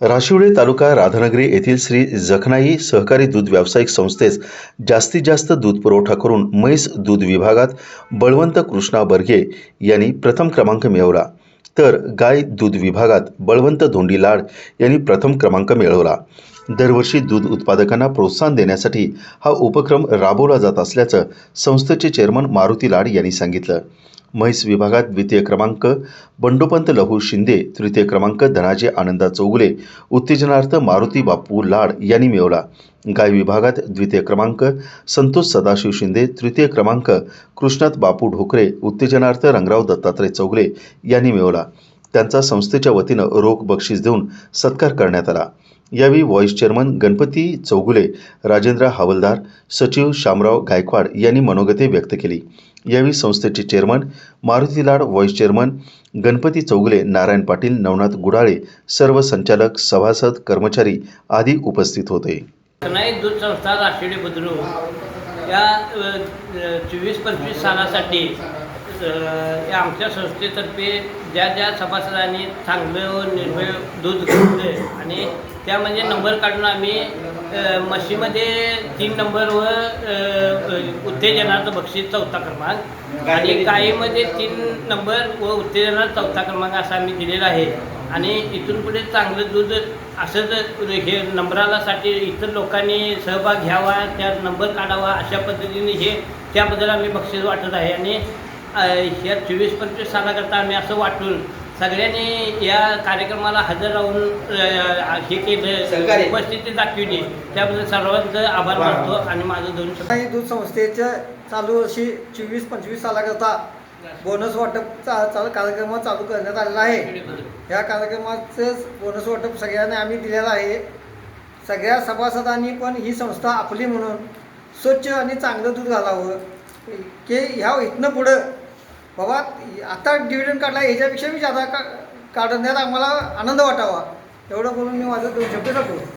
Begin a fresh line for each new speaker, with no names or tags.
राशिवळे तालुका राधानगरी येथील श्री जखनाई सहकारी दूध व्यावसायिक संस्थेस जास्तीत जास्त दूध पुरवठा करून म्हैस दूध विभागात बळवंत कृष्णा बर्गे यांनी प्रथम क्रमांक मिळवला. तर गाय दूध विभागात बळवंत धोंडी लाड यांनी प्रथम क्रमांक मिळवला. दरवर्षी दूध उत्पादकांना प्रोत्साहन देण्यासाठी हा उपक्रम राबवला जात असल्याचं संस्थेचे चेअरमन मारुती लाड यांनी सांगितलं. म्हैस विभागात द्वितीय क्रमांक बंडोपंत लहू शिंदे तृतीय क्रमांक धनाजी आनंदा चौगुले उत्तेजनार्थ मारुती बापू लाड यांनी मिळवला. गाय विभागात द्वितीय क्रमांक संतोष सदाशिव शिंदे तृतीय क्रमांक कृष्णात बापू ढोकरे उत्तेजनार्थ रंगराव दत्तात्रय चौगुले यांनी मिळवला. त्यांचा संस्थेच्या वतीनं रोख बक्षीस देऊन सत्कार करण्यात आला. यावेळी व्हॉईस चेअरमन गणपती चौगुले राजेंद्र हवलदार सचिव शामराव गायकवाड यांनी मनोगते व्यक्त केली. यावेळी संस्थेचे chairman Maruti Lad vice chairman Ganpati Chougule Narayan Patil Navnath Gudale सर्व संचालक सभासद कर्मचारी आदी उपस्थित होते.
नाही दूध संस्था राष्ट्रीय बुद्रुक या चोवीस पंचवीस सालासाठी या आमच्या संस्थेतर्फे ज्या ज्या सभासदांनी चांगलं व निर्भय दूध घेतलं आणि त्यामध्ये म्हणजे नंबर काढून आम्ही अ, म्हशीमध्ये तीन नंबर व अ, अ, उत्तेजनाचं बक्षीस चौथा क्रमांक. आणि गायीमध्ये तीन नंबर व उत्तेजनाचा चौथा क्रमांक असा आम्ही दिलेला आहे. आणि इथून पुढे चांगलं दूध असंच हे नंबरालासाठी इतर लोकांनी सहभाग घ्यावा त्या नंबर काढावा अशा पद्धतीने हे त्याबद्दल आम्ही बक्षीस वाटत आहे. आणि ह्या चोवीस पंचवीस सालाकरता आम्ही असं वाटून सगळ्यांनी या कार्यक्रमाला हजर राहून अ, हे केलं.
सहकार्य.
उपस्थिती दाखवली त्याबद्दल सर्वांचं आभार मानतो आणि माझं दोन शब्द.
काही दूध संस्थेच्या चालू वर्षी चोवीस पंचवीस सालाकरता बोनस वाटप चा चालू कार्यक्रम चालू करण्यात आलेला आहे. या कार्यक्रमाचं बोनस वाटप सगळ्यांना आम्ही दिलेलं आहे. सगळ्या सभासदांनी पण ही संस्था आपली म्हणून स्वच्छ आणि चांगलं दूध घालावं. की ह्या इथनं पुढं बाबा आता डिव्हिडंड काढला याच्यापेक्षा मी जादा का काढण्यात आम्हाला आनंद वाटावा. एवढं बोलून मी माझं दोन शब्द टाकतो